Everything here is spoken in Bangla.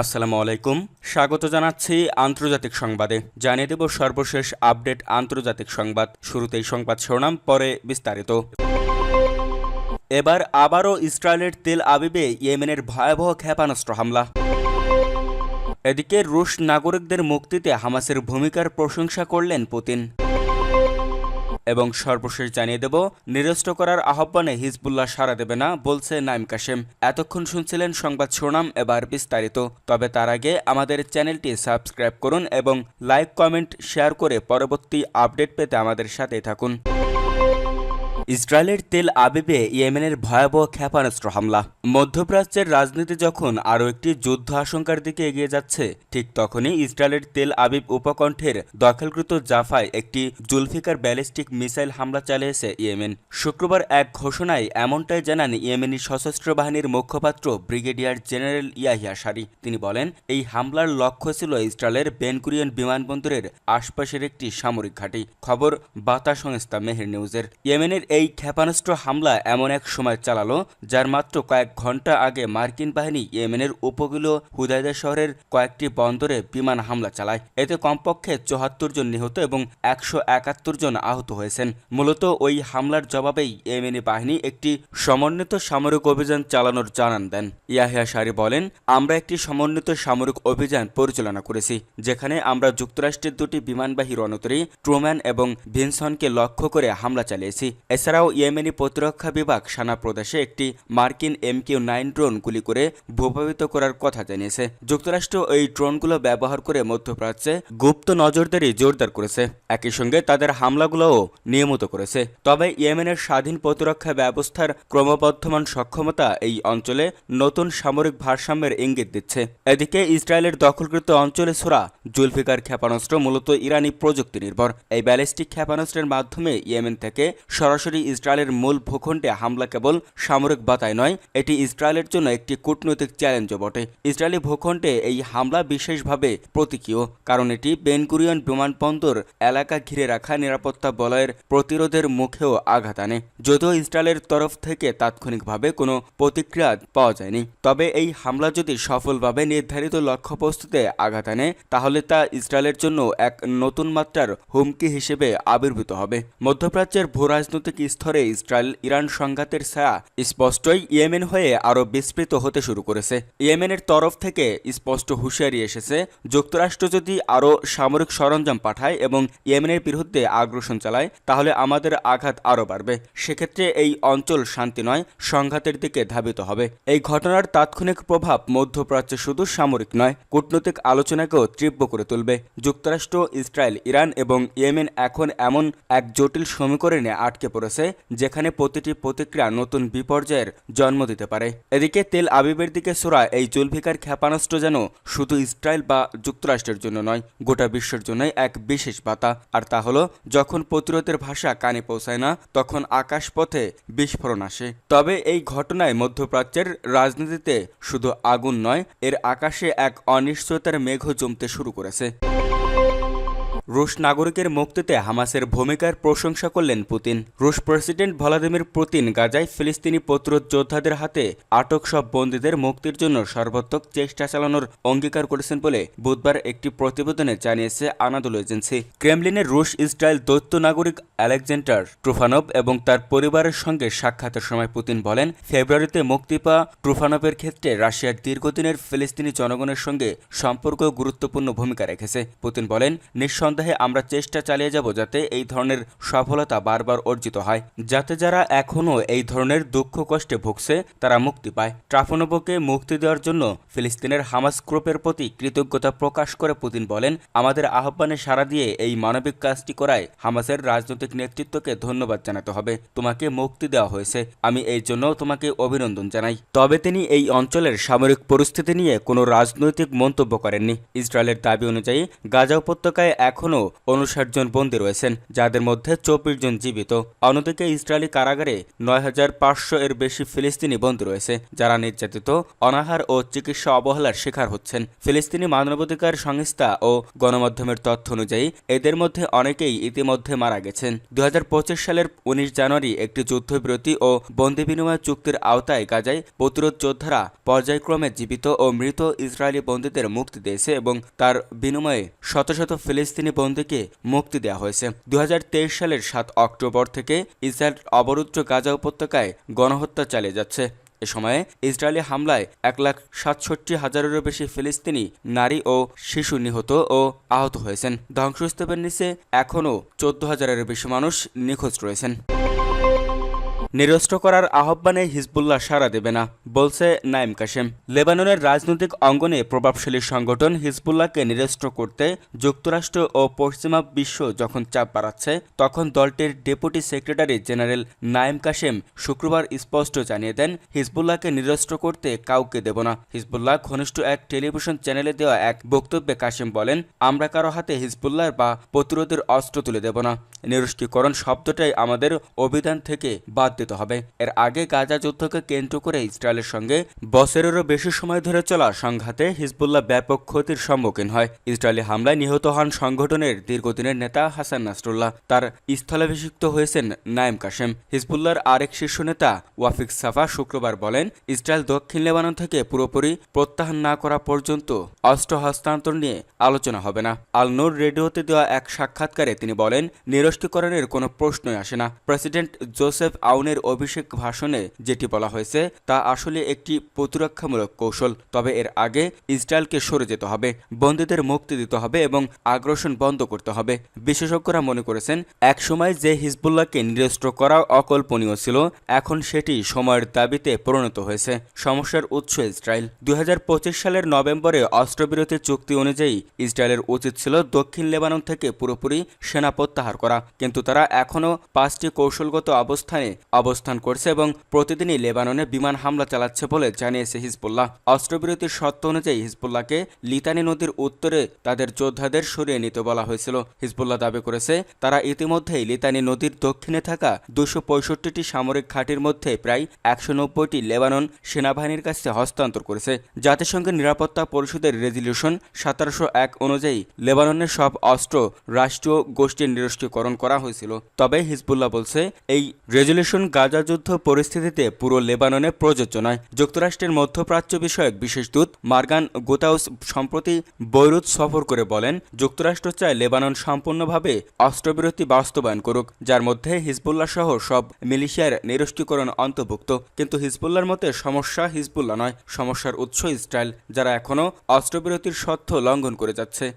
আসসালামু আলাইকুম। স্বাগত জানাচ্ছি আন্তর্জাতিক সংবাদে। জানিয়ে দেব সর্বশেষ আপডেট আন্তর্জাতিক সংবাদ। শুরুতেই সংবাদ শিরোনাম, পরে বিস্তারিত। এবার আবারও ইসরায়েলের তেল আবিবে ইয়েমেনের ভয়াবহ ক্ষেপণাস্ত্র হামলা। এদিকে রুশ নাগরিকদের মুক্তিতে হামাসের ভূমিকার প্রশংসা করলেন পুতিন। এবং সর্বশেষ জানিয়ে দেব, নিরস্ত করার আহ্বানে হিজবুল্লাহ সাড়া দেবে না বলছে নাইম কাশেম। এতক্ষণ শুনছিলেন সংবাদ শোনাম এবার বিস্তারিত। তবে তার আগে আমাদের চ্যানেলটি সাবস্ক্রাইব করুন এবং লাইক, কমেন্ট, শেয়ার করে পরবর্তী আপডেট পেতে আমাদের সাথেই থাকুন। ইসরায়েলের তেল আবিবে ইয়েমেনের ভয়াবহ ক্ষেপণাস্ত্র হামলা। মধ্যপ্রাচ্যের রাজনীতি যখন আরও একটি যুদ্ধ আশঙ্কার দিকে এগিয়ে যাচ্ছে, ঠিক তখনই ইসরায়েলের তেল আবিব উপকণ্ঠের দখলকৃত জাফায় একটি জুলফিকার ব্যালিস্টিক মিসাইল হামলা চালিয়েছে ইয়েমেন। শুক্রবার এক ঘোষণায় এমনটাই জানান ইয়েমেনি সশস্ত্র বাহিনীর মুখপাত্র ব্রিগেডিয়ার জেনারেল ইয়াহিয়া সারি। তিনি বলেন, এই হামলার লক্ষ্য ছিল ইসরায়েলের বেনকুরিয়ান বিমানবন্দরের আশপাশের একটি সামরিক ঘাঁটি। খবর বার্তা সংস্থা মেহের নিউজের। ইয়েমেনের এই ক্ষেপণাস্ত্র হামলা এমন এক সময় চালালো, যার মাত্র কয়েক ঘণ্টা আগে মার্কিন বাহিনী ইয়েমেনের উপকূলীয় হুদাইদা শহরের কয়েকটি বন্দরে বিমান হামলা চালায়। এতে কমপক্ষে চুয়াত্তর জন নিহত এবং একশো একাত্তর জন আহত হয়েছেন। মূলত ওই হামলার জবাবেই ইয়েমেনি বাহিনী একটি সমন্বিত সামরিক অভিযান চালানোর জানান দেন। ইয়াহিয়া সারি বলেন, আমরা একটি সমন্বিত সামরিক অভিযান পরিচালনা করেছি, যেখানে আমরা যুক্তরাষ্ট্রের দুটি বিমানবাহী রণতরী, ট্রুম্যান এবং ভিনসনকে লক্ষ্য করে হামলা চালিয়েছি। এছাড়াও ইয়েমেনি প্রতিরক্ষা বিভাগ সানা প্রদেশে একটি মার্কিন এমকিউ নাইন ড্রোন গুলি করে ভূপাবিত করার কথা জানিয়েছে। যুক্তরাষ্ট্র এই ড্রোনগুলো ব্যবহার করে মধ্যপ্রাচ্যে গুপ্ত নজরদারি জোরদার করেছে। একই সঙ্গে তাদের হামলাগুলোও নিয়মিত করেছে। তবে ইয়েমেনের স্বাধীন প্রতিরক্ষা ব্যবস্থার ক্রমবর্ধমান সক্ষমতা এই অঞ্চলে নতুন সামরিক ভারসাম্যের ইঙ্গিত দিচ্ছে। এদিকে ইসরায়েলের দখলকৃত অঞ্চলে ছোড়া জুলফিকার ক্ষেপণাস্ত্র মূলত ইরানি প্রযুক্তি নির্ভর এই ব্যালিস্টিক ক্ষেপণাস্ত্রের মাধ্যমে ইয়েমেন থেকে সরাসরি ইসরায়েলের মূল ভূখণ্ডে হামলা কেবল সামরিক বাতায় নয়, এটি ইসরায়েলের জন্য একটি কূটনৈতিক চ্যালেঞ্জও বটে। ইসরায়েলি ভূখণ্ডে এই হামলা বিশেষভাবে প্রতীকীয়, কারণ এটি বেনকুরিয়ান বিমানবন্দর এলাকা ঘিরে রাখা নিরাপত্তা বলয়ের প্রতিরোধের মুখেও আঘাত আনে। যদিও ইসরায়েলের তরফ থেকে তাৎক্ষণিকভাবে কোনো প্রতিক্রিয়া পাওয়া যায়নি, তবে এই হামলা যদি সফলভাবে নির্ধারিত লক্ষ্যবস্তুতে আঘাত আনে, তাহলে তা ইসরায়েলের জন্য এক নতুন মাত্রার হুমকি হিসেবে আবির্ভূত হবে। মধ্যপ্রাচ্যের ভূরাজনৈতিক স্তরে ইসরায়েল ইরান সংঘাতের ছায়া স্পষ্টই ইয়েমেন হয়ে আরও বিস্তৃত হতে শুরু করেছে। ইয়েমেনের তরফ থেকে স্পষ্ট হুঁশিয়ারি এসেছে, যুক্তরাষ্ট্র যদি আরও সামরিক সরঞ্জাম পাঠায় এবং ইয়েমেনের বিরুদ্ধে আগ্রাসন চালায়, তাহলে আমাদের আঘাত আরও বাড়বে। সেক্ষেত্রে এই অঞ্চল শান্তি নয়, সংঘাতের দিকে ধাবিত হবে। এই ঘটনার তাৎক্ষণিক প্রভাব মধ্যপ্রাচ্যে শুধু সামরিক নয়, কূটনৈতিক আলোচনাকেও তীব্র করে তুলবে। যুক্তরাষ্ট্র, ইসরায়েল, ইরান এবং ইয়েমেন এখন এমন এক জটিল সমীকরণে আটকে পড়েছে। যেখানে প্রতিটি প্রতিক্রিয়া নতুন বিপর্যয়ের জন্ম দিতে পারে। এদিকে তেল আবিবের দিকে সোরা এই জুলফিকার ক্ষেপণাস্ত্র যেন শুধু ইসরায়েল বা যুক্তরাষ্ট্রের জন্য নয়, গোটা বিশ্বের জন্যই এক বিশেষ বাতা আর তা হলো, যখন প্রতিরোধের ভাষা কানে পৌঁছায় না, তখন আকাশপথে বিস্ফোরণ আসে। তবে এই ঘটনায় মধ্যপ্রাচ্যের রাজনীতিতে শুধু আগুন নয়, এর আকাশে এক অনিশ্চয়তার মেঘ জমতে শুরু করেছে। রুশ নাগরিকের মুক্তিতে হামাসের ভূমিকার প্রশংসা করলেন পুতিন। রুশ প্রেসিডেন্ট ভলাদিমির পুতিন গাজায় ফিলিস্তিনি প্রতিরোধ যোদ্ধাদের হাতে আটক সব বন্দীদের মুক্তির জন্য সর্বাত্মক চেষ্টা চালানোর অঙ্গীকার করেছেন বলে বুধবার একটি প্রতিবেদনে জানিয়েছে আনাদুল এজেন্সি। ক্রেমলিনের রুশ ইসরায়েল দৈত্য নাগরিক আলেকজান্ডার ট্রুফানভ এবং তার পরিবারের সঙ্গে সাক্ষাতের সময় পুতিন বলেন, ফেব্রুয়ারিতে মুক্তি পাওয়া ট্রুফানভের ক্ষেত্রে রাশিয়ার দীর্ঘদিনের ফিলিস্তিনি জনগণের সঙ্গে সম্পর্ক গুরুত্বপূর্ণ ভূমিকা রেখেছে। পুতিন বলেন, নিঃসন্দেহে আমরা চেষ্টা চালিয়ে যাব যাতে এই ধরনের সফলতা বারবার অর্জিত হয়, যাতে যারা এখনও এই ধরনের দুঃখ কষ্টে ভুগছে, তারা মুক্তি পায়। ট্রাফোনোভোকে মুক্তি দেওয়ার জন্য ফিলিস্তিনের হামাস গ্রুপের প্রতি কৃতজ্ঞতা প্রকাশ করে পুতিন বলেন, আমাদের আহ্বানে সাড়া দিয়ে এই মানবিক কাজটি করায় হামাসের রাজনৈতিক নেতৃত্বকে ধন্যবাদ জানাতে হবে। তোমাকে মুক্তি দেওয়া হয়েছে। আমি এই জন্য তোমাকে অভিনন্দন জানাই। তবে তিনি এই অঞ্চলের সামরিক পরিস্থিতি নিয়ে কোনো রাজনৈতিক মন্তব্য করেননি। ইসরায়েলের দাবি অনুযায়ী গাজা উপত্যকায় এখন এখনও উনষাট জন বন্দী রয়েছেন, যাদের মধ্যে চব্বিশ জন জীবিত। অন্যদিকে ইসরায়েলি কারাগারে নয় হাজার পাঁচশো এর বেশি ফিলিস্তিনি বন্দী রয়েছে, যারা নির্যাতিত, অনাহার ও চিকিৎসা অবহেলার শিকার হচ্ছেন। ফিলিস্তিনি মানবাধিকার সংস্থা ও গণমাধ্যমের তথ্য অনুযায়ী, এদের মধ্যে অনেকেই ইতিমধ্যে মারা গেছেন। দু হাজার পঁচিশ সালের উনিশ জানুয়ারি একটি যুদ্ধবিরতি ও বন্দি বিনিময় চুক্তির আওতায় গাজায় প্রতিরোধ যোদ্ধারা পর্যায়ক্রমে জীবিত ও মৃত ইসরায়েলি বন্দীদের মুক্তি দিয়েছে এবং তার বিনিময়ে শত শত ফিলিস্তিনি বন্দীকে মুক্তি দেওয়া হয়েছে। দু সালের সাত অক্টোবর থেকে ইসরায়েল অবরুদ্ধ গাজা উপত্যকায় গণহত্যা চালিয়ে যাচ্ছে। এ সময়ে ইসরায়েলি হামলায় এক লাখ সাতষট্টি হাজারেরও বেশি ফিলিস্তিনি নারী ও শিশু নিহত ও আহত হয়েছেন। ধ্বংসস্তূপের নিচে এখনও চোদ্দ হাজারেরও বেশি মানুষ নিখোঁজ রয়েছেন। নিরস্ত্র করার আহ্বানে হিজবুল্লাহ সাড়া দেবে না, বলছে নাইম কাশেম। লেবাননের রাজনৈতিক অঙ্গনে প্রভাবশালী সংগঠন হিজবুল্লাহকে নিরস্ত্র করতে যুক্তরাষ্ট্র ও পশ্চিমা বিশ্ব যখন চাপ বাড়াচ্ছে, তখন দলটির deputy secretary general Naim Qassem শুক্রবার স্পষ্ট জানিয়ে দেন, হিজবুল্লাহকে নিরস্ত্র করতে কাউকে দেব না। হিজবুল্লাহ ঘনিষ্ঠ এক টেলিভিশন চ্যানেলে দেওয়া এক বক্তব্যে কাশেম বলেন, আমরা কারও হাতে হিজবুল্লাহ বা প্রতিরোধের অস্ত্র তুলে দেব না। নিরস্ত্রীকরণ শব্দটাই আমাদের অভিধান থেকে বাদ দিতে হবে। এর আগে গাজা যুদ্ধকে কেন্দ্র করে ইসরায়েলের সঙ্গে বছরেরও বেশি সময় ধরে চলা সংঘাতে হিজবুল্লাহ ব্যাপক ক্ষতির সম্মুখীন হয়। ইসরায়েলি হামলায় নিহত হন সংগঠনের দীর্ঘদিনের নেতা হাসান নাসরুল্লাহ। তার স্থলাভিষিক্ত হয়েছেন নাইম কাশেম। হিজবুল্লাহর আরেক শীর্ষ নেতা ওয়াফিক সাফা শুক্রবার বলেন, ইসরায়েল দক্ষিণ লেবানন থেকে পুরোপুরি প্রত্যাহার না করা পর্যন্ত অস্ত্র হস্তান্তর নিয়ে আলোচনা হবে না। আল নূর রেডিওতে দেওয়া এক সাক্ষাৎকারে তিনি বলেন, নিরস্ত্রীকরণের কোনো প্রশ্নই আসে না। প্রেসিডেন্ট জোসেফ আউনের অভিষেক ভাষণে যেটি বলা হয়েছে, তা আসলে একটি প্রতিরক্ষামূলক কৌশল, তবে এর আগে ইসরায়েলকে সরে যেতে হবে, বন্দীদের মুক্তি দিতে হবে এবং আগ্রাসন বন্ধ করতে হবে। বিশেষজ্ঞরা মনে করেছেন, একসময় যে হিজবুল্লাহকে নিরস্ত্র করা অকল্পনীয় ছিল, এখন সেটি সময়ের দাবিতে পরিণত হয়েছে। সমস্যার উৎস ইসরায়েল। দুই হাজার পঁচিশ সালের নভেম্বরে অস্ত্রবিরতি চুক্তি অনুযায়ী ইসরায়েলের উচিত ছিল দক্ষিণ লেবানন থেকে পুরোপুরি সেনা প্রত্যাহার করা, কিন্তু তারা এখনও পাঁচটি কৌশলগত অবস্থানে অবস্থান করছে এবং প্রতিদিনই লেবাননে বিমান হামলা চালাচ্ছে বলে জানিয়েছে হিজবুল্লাহ। অস্ত্রবিরতির শর্ত অনুযায়ী হিজবুল্লাহকে লিতানি নদীর উত্তরে তাদের যোদ্ধাদের সরিয়ে নিতে বলা হয়েছিল। হিজবুল্লাহ দাবি করেছে, তারা ইতিমধ্যেই লিতানি নদীর দক্ষিণে থাকা দুশো সামরিক ঘাঁটির মধ্যে প্রায় একশো নব্বইটি লেবানন সেনাবাহিনীর কাছে হস্তান্তর করেছে। জাতিসংঘের নিরাপত্তা পরিষদের রেজলিউশন সতেরোশো এক অনুযায়ী লেবাননের সব অস্ত্র রাষ্ট্রীয় গোষ্ঠীর নিরস্ত্রীকরণ করা হয়েছিল। তবে হিজবুল্লাহ বলছে, এই রেজলিউশন গাজা যুদ্ধ পরিস্থিতিতে পুরো লেবাননে প্রযোজ্য নয়। যুক্তরাষ্ট্রের মধ্যপ্রাচ্য বিষয়ক বিশেষ দূত মার্গান গোতাউস সম্প্রতি বৈরুত সফর করে বলেন, যুক্তরাষ্ট্র চায় লেবানন সম্পূর্ণভাবে অস্ত্রবিরতি বাস্তবায়ন করুক, যার মধ্যে হিজবুল্লাহ সহ সব মিলিশিয়ার নিরস্ত্রীকরণ অন্তর্ভুক্ত। কিন্তু হিজবুল্লাহর মতে সমস্যা হিজবুল্লাহ নয়, সমস্যার উৎস ইসরায়েল, যারা এখনও অস্ত্রবিরতির সত্য লঙ্ঘন করে যাচ্ছে।